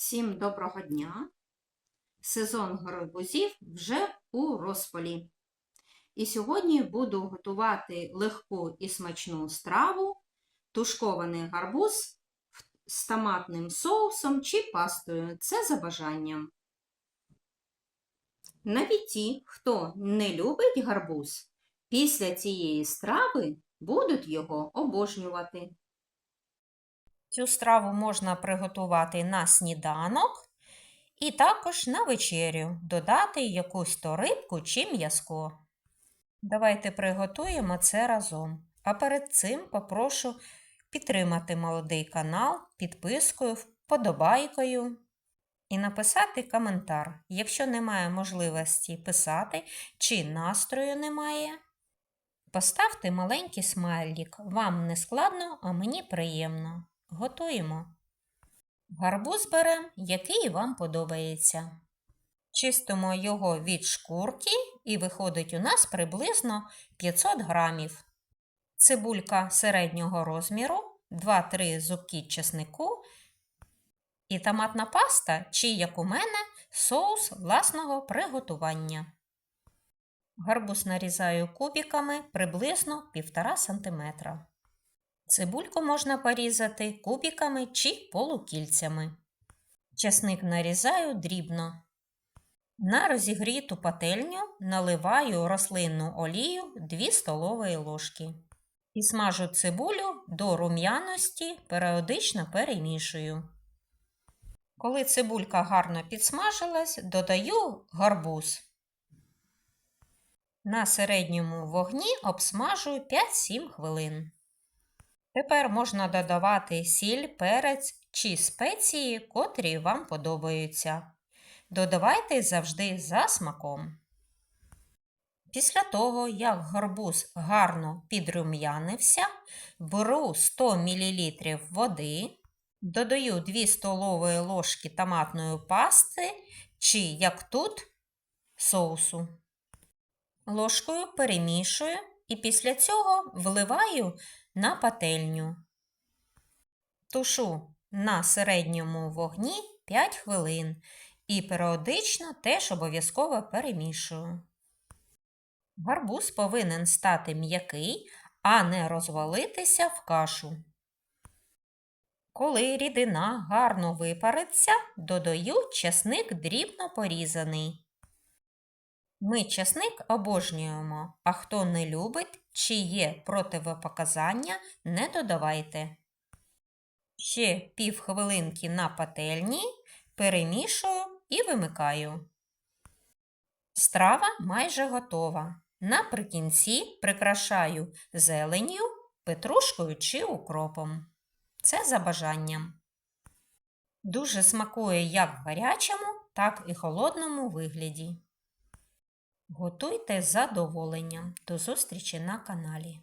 Всім доброго дня! Сезон гарбузів вже у розпалі. І сьогодні буду готувати легку і смачну страву тушкований гарбуз з томатним соусом чи пастою. Це за бажанням. Навіть ті, хто не любить гарбуз, після цієї страви будуть його обожнювати. Цю страву можна приготувати на сніданок і також на вечерю, додати якусь то рибку чи м'язко. Давайте приготуємо це разом. А перед цим попрошу підтримати молодий канал підпискою, вподобайкою і написати коментар. Якщо немає можливості писати чи настрою немає, поставте маленький смайлік. Вам не складно, а мені приємно. Готуємо. Гарбуз беремо, який вам подобається. Чистимо його від шкурки і виходить у нас приблизно 500 грамів. Цибулька середнього розміру, 2-3 зубки чеснику і томатна паста, чи, як у мене, соус власного приготування. Гарбуз нарізаю кубиками приблизно 1,5 см. Цибульку можна порізати кубиками чи полукільцями. Часник нарізаю дрібно. На розігріту пательню наливаю рослинну олію 2 столові ложки. І смажу цибулю до рум'яності, періодично перемішую. Коли цибулька гарно підсмажилась, додаю гарбуз. На середньому вогні обсмажую 5-7 хвилин. Тепер можна додавати сіль, перець чи спеції, котрі вам подобаються. Додавайте завжди за смаком. Після того, як гарбуз гарно підрум'янився, беру 100 мл води, додаю 2 столові ложки томатної пасти чи, як тут, соусу. Ложкою перемішую і після цього вливаю на пательню. Тушу на середньому вогні 5 хвилин і періодично теж обов'язково перемішую. Гарбуз повинен стати м'який, а не розвалитися в кашу. Коли рідина гарно випариться, додаю часник дрібно порізаний. Ми часник обожнюємо, а хто не любить чи є противопоказання, не додавайте. Ще півхвилинки на пательні перемішую і вимикаю. Страва майже готова. Наприкінці прикрашаю зеленню, петрушкою чи укропом. Це за бажанням. Дуже смакує як в гарячому, так і холодному вигляді. Готуйте з задоволенням. До зустрічі на каналі.